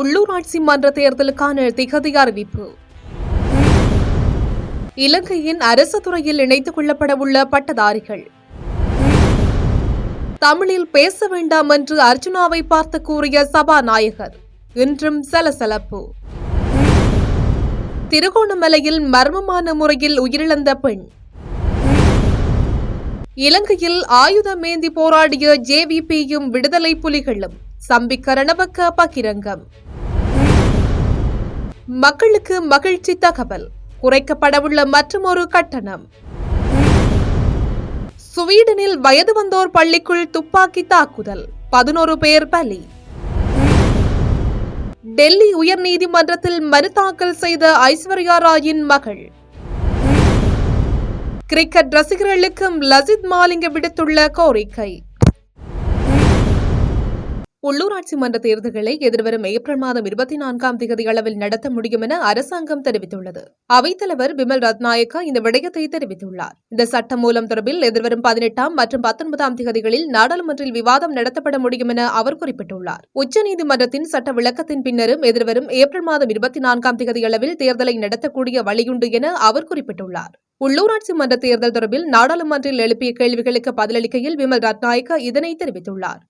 உள்ளூராட்சி மன்ற தேர்தலுக்கான திகதி அறிவிப்பு. இலங்கையின் அரசு துறையில் இணைத்துக் கொள்ளப்படவுள்ள பட்டதாரிகள். தமிழில் பேச வேண்டாம் என்று அர்ஜுனாவை பார்த்து கூறிய சபாநாயகர் இன்றும் சலசலப்பு. திருகோணமலையில் மர்மமான முறையில் உயிரிழந்த பெண். இலங்கையில் ஆயுதமேந்தி போராடிய ஜேவிபியும் விடுதலை புலிகளும் சம்பிக்கரணவக்க பகிரங்கம். மக்களுக்கு மகிழ்ச்சி தகவல். குறைக்கப்படவுள்ள மற்றொரு கட்டணம். ஸ்வீடனில் வயது வந்தோர் பள்ளிக்குள் துப்பாக்கி தாக்குதல். பதினோரு பேர் பலி. டெல்லி உயர்நீதிமன்றத்தில் மனு தாக்கல் செய்த ஐஸ்வர்யா ராயின் மகள். கிரிக்கெட் ரசிகர்களுக்கும் லசித் மாலிங்க விடுத்துள்ள கோரிக்கை. உள்ளூராட்சி மன்ற தேர்தல்களை எதிர்வரும் ஏப்ரல் மாதம் இருபத்தி நான்காம் தேதி அளவில் நடத்த முடியும் என அரசாங்கம் தெரிவித்துள்ளது. அவைத்தலைவர் பிமல் ரத்நாயக்கா இந்த விடயத்தை தெரிவித்துள்ளார். இந்த சட்டம் மூலம் தொடர்பில் எதிர்வரும் பதினெட்டாம் மற்றும் பத்தொன்பதாம் தேதிகளில் நாடாளுமன்றில் விவாதம் நடத்தப்பட முடியும் என அவர் குறிப்பிட்டுள்ளார். உச்சநீதிமன்றத்தின் சட்ட விளக்கத்தின் பின்னரும் எதிர்வரும் ஏப்ரல் மாதம் இருபத்தி நான்காம் தேதி அளவில் தேர்தலை நடத்தக்கூடிய வழியுண்டு என அவர் குறிப்பிட்டுள்ளார். உள்ளூராட்சி மன்ற தேர்தல் தொடர்பில் நாடாளுமன்றில் எழுப்பிய கேள்விகளுக்கு பதிலளிக்கையில் விமல் ரத்நாயக்கா இதனை தெரிவித்துள்ளார்.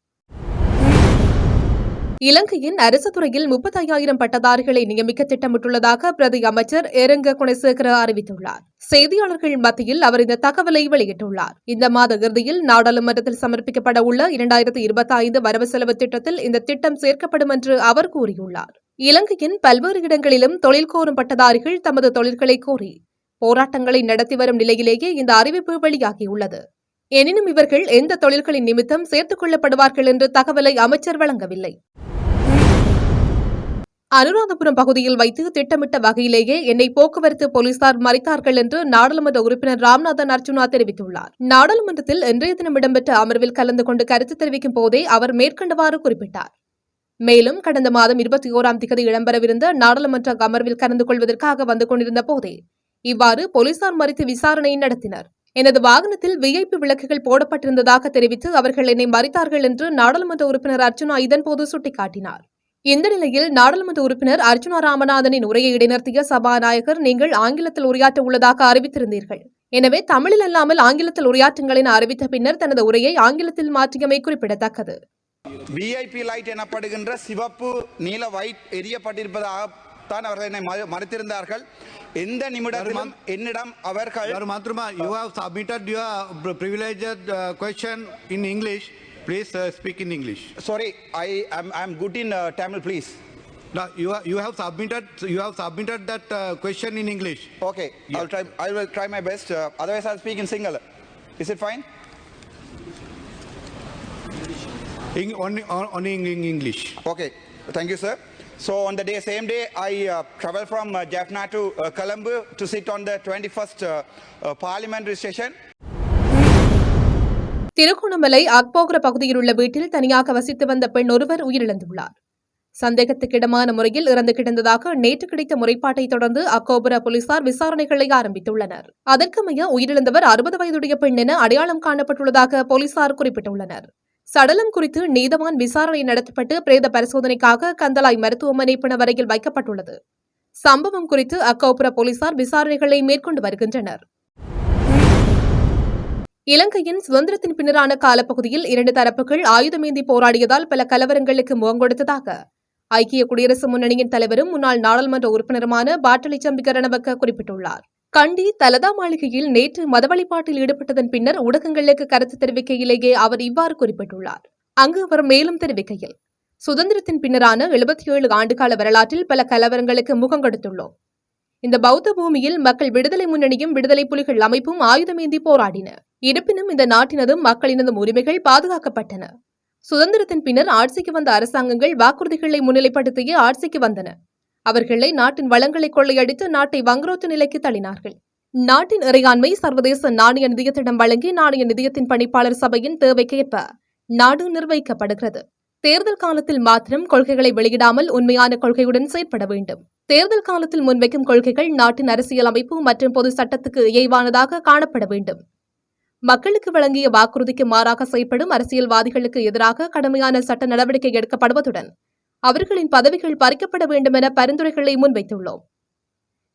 இலங்கையின் அரசு துறையில் முப்பத்தையாயிரம் பட்டதாரிகளை நியமிக்க திட்டமிட்டுள்ளதாக பிரதி அமைச்சர் எரங்க குணசேகர அறிவித்துள்ளார். செய்தியாளர்கள் மத்தியில் அவர் இந்த தகவலை வெளியிட்டுள்ளார். இந்த மாத இறுதியில் நாடாளுமன்றத்தில் சமர்ப்பிக்கப்பட உள்ள இரண்டாயிரத்தி இருபத்தி ஐந்து வரவு செலவு திட்டத்தில் இந்த திட்டம் சேர்க்கப்படும் என்று அவர் கூறியுள்ளார். இலங்கையின் பல்வேறு இடங்களிலும் தொழில் கோரும் பட்டதாரிகள் தமது தொழில்களை கோரி போராட்டங்களை நடத்தி வரும் நிலையிலேயே இந்த அறிவிப்பு வெளியாகியுள்ளது. எனினும் இவர்கள் எந்த தொழில்களின் நிமித்தம் சேர்த்துக் கொள்ளப்படுவார்கள் என்று தகவலை அமைச்சர் வழங்கவில்லை. அனுராதபுரம் பகுதியில் வைத்து திட்டமிட்ட வகையிலேயே என்னை போக்குவரத்து போலீசார் மறைத்தார்கள் என்று நாடாளுமன்ற உறுப்பினர் ராம்நாதன் அர்ஜுனா தெரிவித்துள்ளார். நாடாளுமன்றத்தில் இன்றைய தினம் இடம்பெற்ற அமர்வில் கலந்து கொண்டு கருத்து தெரிவிக்கும் போதே அவர் மேற்கண்டவாறு குறிப்பிட்டார். மேலும் கடந்த மாதம் இருபத்தி ஓராம் திகதி இடம்பெறவிருந்த நாடாளுமன்ற அமர்வில் கலந்து கொள்வதற்காக வந்து கொண்டிருந்த போதே இவ்வாறு போலீசார் மறித்து விசாரணை நடத்தினர். எனது வாகனத்தில் விஐபி விளக்குகள் போடப்பட்டிருந்ததாக தெரிவித்து அவர்கள் என்னை மறித்தார்கள் என்று நாடாளுமன்ற உறுப்பினர் அர்ஜுனா இதன்போது சுட்டிக்காட்டினார். இந்த நிலையில் நாடாளுமன்ற உறுப்பினர் அர்ஜுனா ராமநாதனின் உரையை இடைநிறுத்திய சபாநாயகர் நீங்கள் ஆங்கிலத்தில் உரையாற்ற உள்ளதாக அறிவித்திருந்தீர்கள். எனவே தமிழில் அல்லாமல் ஆங்கிலத்தில் உரையாற்றுங்கள் என அறிவித்த பின்னர் தனது உரையை ஆங்கிலத்தில் மாற்றியமை குறிப்பிடத்தக்கது. விஐபி லைட் எனப்படுகின்ற சிவப்பு நீல ஒயிட் எரியப்பட்டிருப்பதாகத்தான் அவர்கள் என்னை மறு- மறுத்திருந்தார்கள். எந்த நிமிடத்திலும் என்னிடம் அவர்கள் have submitted your pri- privileged uh, question in English. Please uh, speak in English. Sorry, I am I'm, good in uh, Tamil, please. Now you you have submitted you have submitted that uh, question in English. Okay, yeah. I'll try I will try my best. Uh, otherwise, I'll speak in Sinhala. Is it fine? In, only, only in English. Okay, thank you, sir. So on the day, same day, I uh, from uh, Jaffna to uh, Colombo to sit on the 21st uh, uh, parliamentary session. Trincomalee Agbopura பகுதியில் உள்ள வீட்டில் தனியாக வசித்து வந்த பெண் ஒருவர் உயிரிழந்துள்ளார். சந்தேகத்துக்கிடமான முறையில் இறந்து கிடந்ததாக நேற்று கிடைத்த முறைப்பாட்டை தொடர்ந்து அக்கோபுர போலீசார் விசாரணைகளை ஆரம்பித்துள்ளனர். அதற்கமைய உயிரிழந்தவர் அறுபது வயதுடைய பெண் என அடையாளம் காணப்பட்டுள்ளதாக போலீசார் குறிப்பிட்டுள்ளனர். சடலம் குறித்து நீதவான் விசாரணை நடத்தப்பட்டு பிரேத பரிசோதனைக்காக கந்தலாய் மருத்துவமனை பிணவரையில் வைக்கப்பட்டுள்ளது. சம்பவம் குறித்து அக்கோபுர போலீசார் விசாரணைகளை மேற்கொண்டு வருகின்றனர். இலங்கையின் சுதந்திரத்தின் பின்னரான காலப்பகுதியில் இரண்டு தரப்புகள் ஆயுதமேந்தி போராடியதால் பல கலவரங்களுக்கு முகங்கொடுத்ததாக ஐக்கிய குடியரசு முன்னணியின் தலைவரும் முன்னாள் நாடாளுமன்ற உறுப்பினருமான பாட்டலி சம்பிக்க ரணவக்க குறிப்பிட்டுள்ளார். கண்டி தலதா மாளிகையில் நேற்று மத வழிபாட்டில் ஈடுபட்டதன் பின்னர் ஊடகங்களுக்கு கருத்து தெரிவிக்கையிலேயே அவர் இவ்வாறு குறிப்பிட்டுள்ளார். அங்கு அவர் மேலும் தெரிவிக்கையில் சுதந்திரத்தின் பின்னரான எழுபத்தி ஏழு ஆண்டுகால வரலாற்றில் பல கலவரங்களுக்கு முகம் கொடுத்துள்ளோம். இந்த பௌத்த பூமியில் மக்கள் விடுதலை முன்னணியும் விடுதலை புலிகள் அமைப்பும் ஆயுதமேந்தி போராடின. இருப்பினும் இந்த நாட்டினதும் மக்களினதும் உரிமைகள் பாதுகாக்கப்பட்டன. சுதந்திரத்தின் பின்னர் ஆட்சிக்கு வந்த அரசாங்கங்கள் வாக்குறுதிகளை முன்னிலைப்படுத்தியே ஆட்சிக்கு வந்தன. அவர்களை நாட்டின் வளங்களை கொள்ளையடித்து நாட்டை வங்குரோத்து நிலைக்கு தள்ளினார்கள். நாட்டின் இறையாண்மை சர்வதேச நாணய நிதியத்திடம் வழங்கி நாணய நிதியத்தின் பணிப்பாளர் சபையின் தேவைக்கேற்ப நாடு நிர்வகிக்கப்படுகிறது. தேர்தல் காலத்தில் மாத்திரம் கொள்கைகளை வெளியிடாமல் உண்மையான கொள்கையுடன் செயற்பட வேண்டும். தேர்தல் காலத்தில் முன்வைக்கும் கொள்கைகள் நாட்டின் அரசியல் அமைப்பு மற்றும் பொது சட்டத்துக்கு இயைவானதாக காணப்பட வேண்டும். மக்களுக்கு வழங்கிய வாக்குறுதிக்கு மாறாக செயல்படும் அரசியல்வாதிகளுக்கு எதிராக கடுமையான சட்ட நடவடிக்கை எடுக்கப்படுவதுடன் அவர்களின் பதவிகள் பறிக்கப்பட வேண்டும் என பரிந்துரைகளை முன்வைத்துள்ளோம்.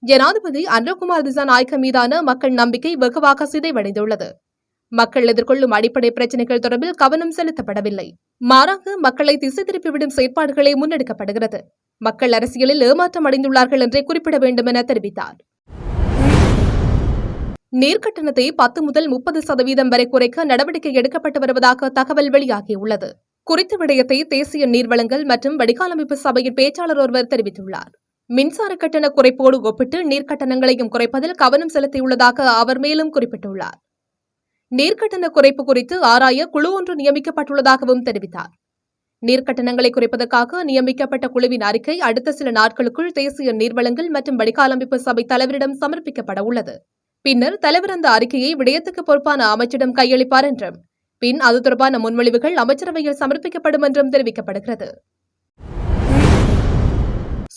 ஜனாதிபதி அன்றகுமார் திசாநாயக்க மீதான மக்கள் நம்பிக்கை வெகுவாக சிதைவடைந்துள்ளது. மக்கள் எதிர்கொள்ளும் அடிப்படை பிரச்சினைகள் தொடர்பில் கவனம் செலுத்தப்படவில்லை. மாறாக மக்களை திசை திருப்பிவிடும் செயற்பாடுகளை முன்னெடுக்கப்படுகிறது. மக்கள் அரசியலில் ஏமாற்றம் அடைந்துள்ளார்கள் என்றே குறிப்பிட வேண்டும் என தெரிவித்தார். நீர்க்கட்டணத்தை பத்து முதல் முப்பது சதவீதம் வரை குறைக்க நடவடிக்கை எடுக்கப்பட்டு வருவதாக தகவல் வெளியாகியுள்ளது. குறித்த விடயத்தை தேசிய நீர்வளங்கள் மற்றும் வடிகாலமைப்பு சபையின் பேச்சாளர் ஒருவர் தெரிவித்துள்ளார். மின்சார கட்டண குறைப்போடு ஒப்பிட்டு நீர்க்கட்டணங்களையும் குறைப்பதில் கவனம் செலுத்தியுள்ளதாக அவர் மேலும் குறிப்பிட்டுள்ளார். நீர்க்கட்டண குறைப்பு குறித்து ஆராய குழு ஒன்று நியமிக்கப்பட்டுள்ளதாகவும் தெரிவித்தார். நீர்க்கட்டணங்களை குறைப்பதற்காக நியமிக்கப்பட்ட குழுவின் அறிக்கை அடுத்த சில நாட்களுக்குள் தேசிய நீர்வளங்கள் மற்றும் வடிகாலமைப்பு சபை தலைவரிடம் சமர்ப்பிக்கப்பட உள்ளது. பின்னர் தலைவர் அந்த அறிக்கையை விடயத்துக்கு பொறுப்பான அமைச்சிடம் கையளிப்பார் என்றும் பின் அது தொடர்பான முன்மொழிவுகள் அமைச்சரவையில் சமர்ப்பிக்கப்படும் என்றும் தெரிவிக்கப்படுகிறது.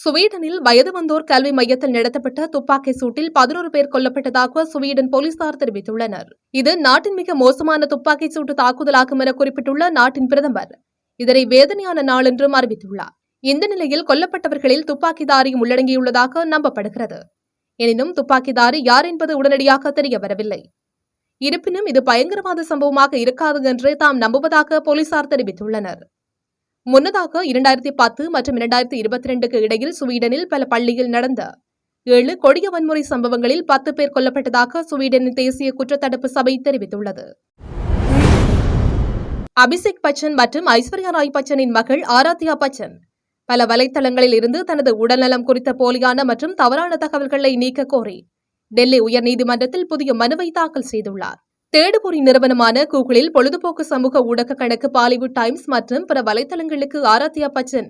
சுவீடனில் வயது வந்தோர் கல்வி மையத்தில் நடத்தப்பட்ட துப்பாக்கி சூட்டில் பதினோரு பேர் கொல்லப்பட்டதாக சுவீடன் போலீசார் தெரிவித்துள்ளனர். இது நாட்டின் மிக மோசமான துப்பாக்கி சூட்டு தாக்குதலாகும் என குறிப்பிட்டுள்ள நாட்டின் பிரதமர் இதனை வேதனையான நாள் என்றும் அறிவித்துள்ளார். இந்த நிலையில் கொல்லப்பட்டவர்களில் துப்பாக்கிதாரியும் உள்ளடங்கியுள்ளதாக நம்பப்படுகிறது. எனினும் துப்பாக்கிதாரி யார் என்பது உடனடியாக தெரிய வரவில்லை இருப்பினும் இது பயங்கரவாத சம்பவமாக இருக்காது என்று தாம் நம்புவதாக போலீசார் தெரிவித்துள்ளனர். முன்னதாக இரண்டாயிரத்தி பத்து மற்றும் இரண்டாயிரத்தி இருபத்தி ரெண்டுக்கு இடையில் சுவீடனில் பல பள்ளியில் நடந்த ஏழு கொடிய வன்முறை சம்பவங்களில் பத்து பேர் கொல்லப்பட்டதாக சுவீடனின் தேசிய குற்றத்தடுப்பு சபை தெரிவித்துள்ளது. அபிஷேக் பச்சன் மற்றும் ஐஸ்வர்யா ராய் பச்சனின் மகள் ஆராத்யா பச்சன் பல வலைத்தளங்களில் இருந்து தனது உடல்நலம் குறித்த போலியான மற்றும் தவறான தகவல்களை நீக்க கோரி டெல்லி உயர்நீதிமன்றத்தில் புதிய மனுவை தாக்கல் செய்துள்ளார். தேடுபொறி நிறுவனமான கூகுளில் பொழுதுபோக்கு சமூக ஊடக கணக்கு பாலிவுட் டைம்ஸ் மற்றும் பிற வலைத்தளங்களுக்கு ஆராத்யா பச்சன்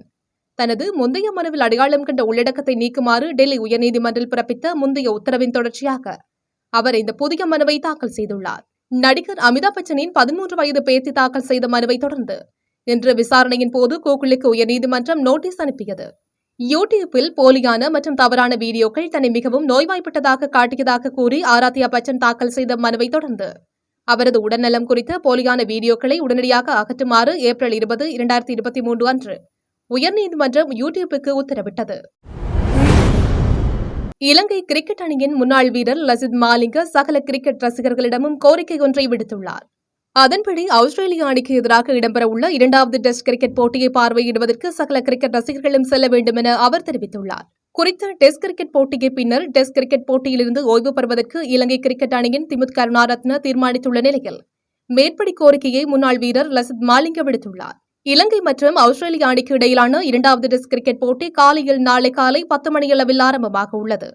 தனது முந்தைய மனுவில் அடையாளம் கண்ட உள்ளடக்கத்தை நீக்குமாறு டெல்லி உயர்நீதிமன்றில் பிறப்பித்த முந்தைய உத்தரவின் தொடர்ச்சியாக அவர் இந்த புதிய மனுவை தாக்கல் செய்துள்ளார். நடிகர் அமிதாப் பச்சனின் பதிமூன்று வயது பேத்தி தாக்கல் செய்த மனுவை தொடர்ந்து இன்று விசாரணையின் போது கூகுளுக்கு உயர்நீதிமன்றம் நோட்டீஸ் அனுப்பியது. யூடியூப்பில் போலியான மற்றும் தவறான வீடியோக்கள் தன்னை மிகவும் நோய்வாய்ப்பட்டதாக காட்டியதாக கூறி ஆராத்யா பச்சன் தாக்கல் செய்த மனுவை தொடர்ந்து. அவரது உடல்நலம் குறித்த போலியான வீடியோக்களை உடனடியாக அகற்றுமாறு ஏப்ரல் இருபது இரண்டாயிரத்தி இருபத்தி மூன்று அன்று உயர்நீதிமன்றம் யூடியூப்புக்கு உத்தரவிட்டது. இலங்கை கிரிக்கெட் அணியின் முன்னாள் வீரர் லசித் மாலிங்க சகல கிரிக்கெட் ரசிகர்களிடமும் கோரிக்கை ஒன்றை விடுத்துள்ளார். அதன்படி ஆஸ்திரேலிய அணிக்கு எதிராக இடம்பெறவுள்ள இரண்டாவது டெஸ்ட் கிரிக்கெட் போட்டியை பார்வையிடுவதற்கு சகல கிரிக்கெட் ரசிகர்களும் செல்ல வேண்டும் என அவர் தெரிவித்துள்ளார். குறித்த டெஸ்ட் கிரிக்கெட் போட்டிக்கு பின்னர் டெஸ்ட் கிரிக்கெட் போட்டியிலிருந்து ஓய்வு பெறுவதற்கு இலங்கை கிரிக்கெட் அணியின் திமுத் கருணாரத்ன தீர்மானித்துள்ள நிலையில் மேற்படி கோரிக்கையை முன்னாள் வீரர் லசித் மாலிங்க விடுத்துள்ளார். இலங்கை மற்றும் ஆஸ்திரேலிய அணிக்கு இடையிலான இரண்டாவது டெஸ்ட் கிரிக்கெட் போட்டி காலையில் நாளை காலை பத்து மணியளவில் ஆரம்பமாக உள்ளது.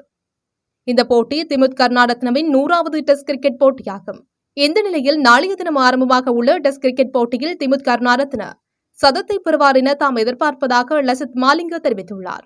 இந்த போட்டி திமுத் கர்நாடத்னவின் நூறாவது டெஸ்ட் கிரிக்கெட் போட்டியாகும். இந்த நிலையில் நாளைய தினம் ஆரம்பமாக உள்ள டெஸ்ட் கிரிக்கெட் போட்டியில் திமுத் கருணாரத்ன சதத்தை பெறுவார் என தாம் எதிர்பார்ப்பதாக லசித் மாலிங்க தெரிவித்துள்ளார்.